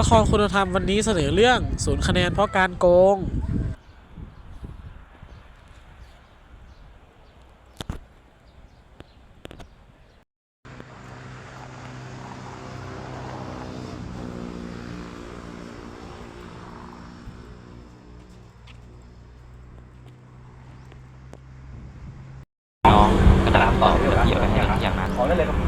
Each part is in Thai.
ละครคุณธรรมวันนี้เสนอเรื่องศูนย์คะแนนเพราะการโกง น้องกระตัษต่อเยอะอย่างนั้น ขอได้เลยครับ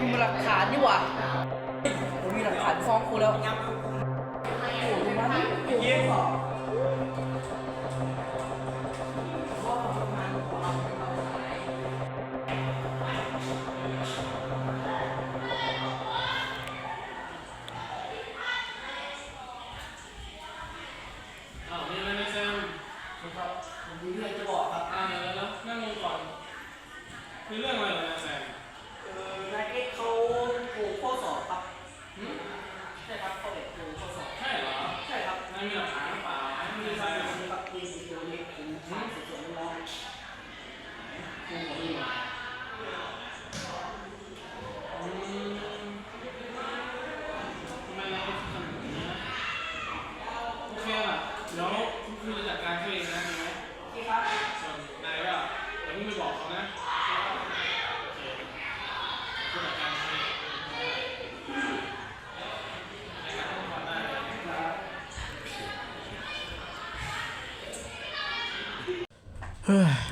มีหลักฐานนี่หว่ามมีหลักฐานฟ้องคุณแล้ว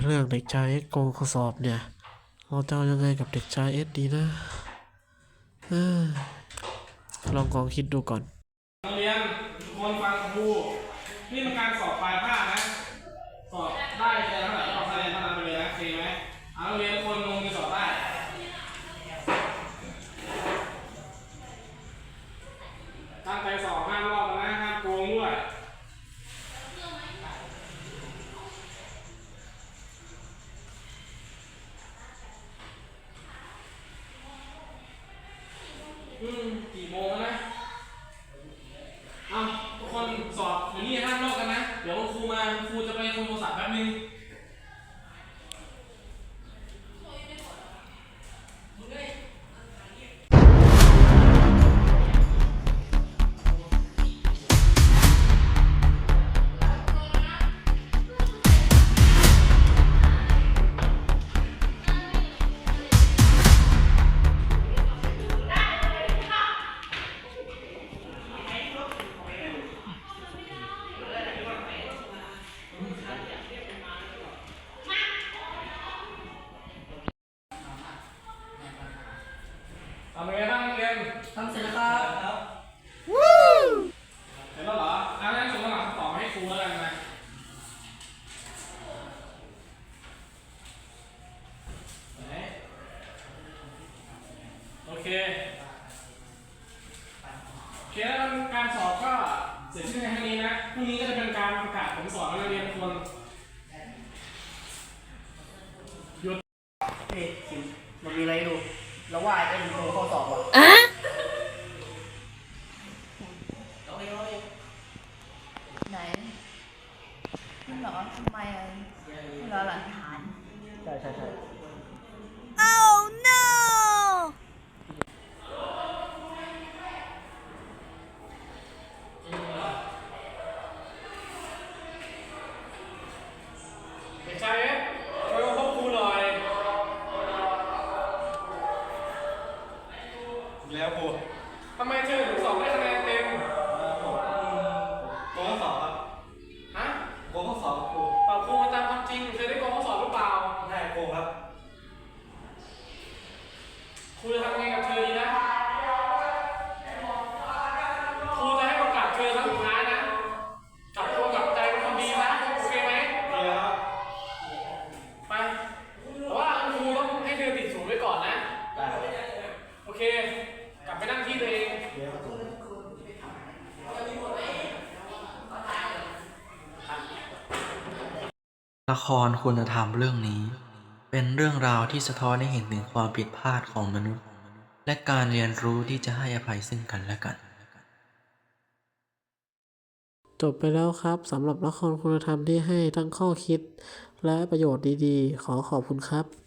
เรื่องเด็กชายเอ็โกงข้อสอบเนี่ย เราจะายังไงกับเด็กชายเอ็ดดีนะลองกองคิดดูก่อนเรียนทุกคนฟังครูนี่มันการ อย่างนี้ห้ามลอกกันนะ เดี๋ยวคุณครูมาคครูจะไปคุยโทรศัพท์แป๊บนึง ทำยังไงบ้างนักเรียนทำเสร็จแล้วครับวู้เสร็จแล้วเหรออาจารย์ส่งหลังต่อให้ครูแล้วกันหมโอเคโอเคแล้วการสอบก็เสร็จที่ในครั้งนี้นะพรุ่งนี้ก็จะเป็นการประกาศผลสอบนักเรียนทุกคนหยุดมันมีอะไรดู แล้วว่าไอ้ดูข้อสอบอะไหนนี่เหรอทำไมอะนี่เหรอหลักฐาน ใช่ใช่ใช่ ครคุณธรรมเรื่องนี้ เป็นเรื่องราวที่สะท้อนให้เห็นถึงความผิดพลาดของมนุษย์ และการเรียนรู้ที่จะให้อภัยซึ่งกันและกัน จบไปแล้วครับสำหรับละครคุณธรรมที่ให้ทั้งข้อคิด และประโยชน์ดีๆ ขอขอบคุณครับ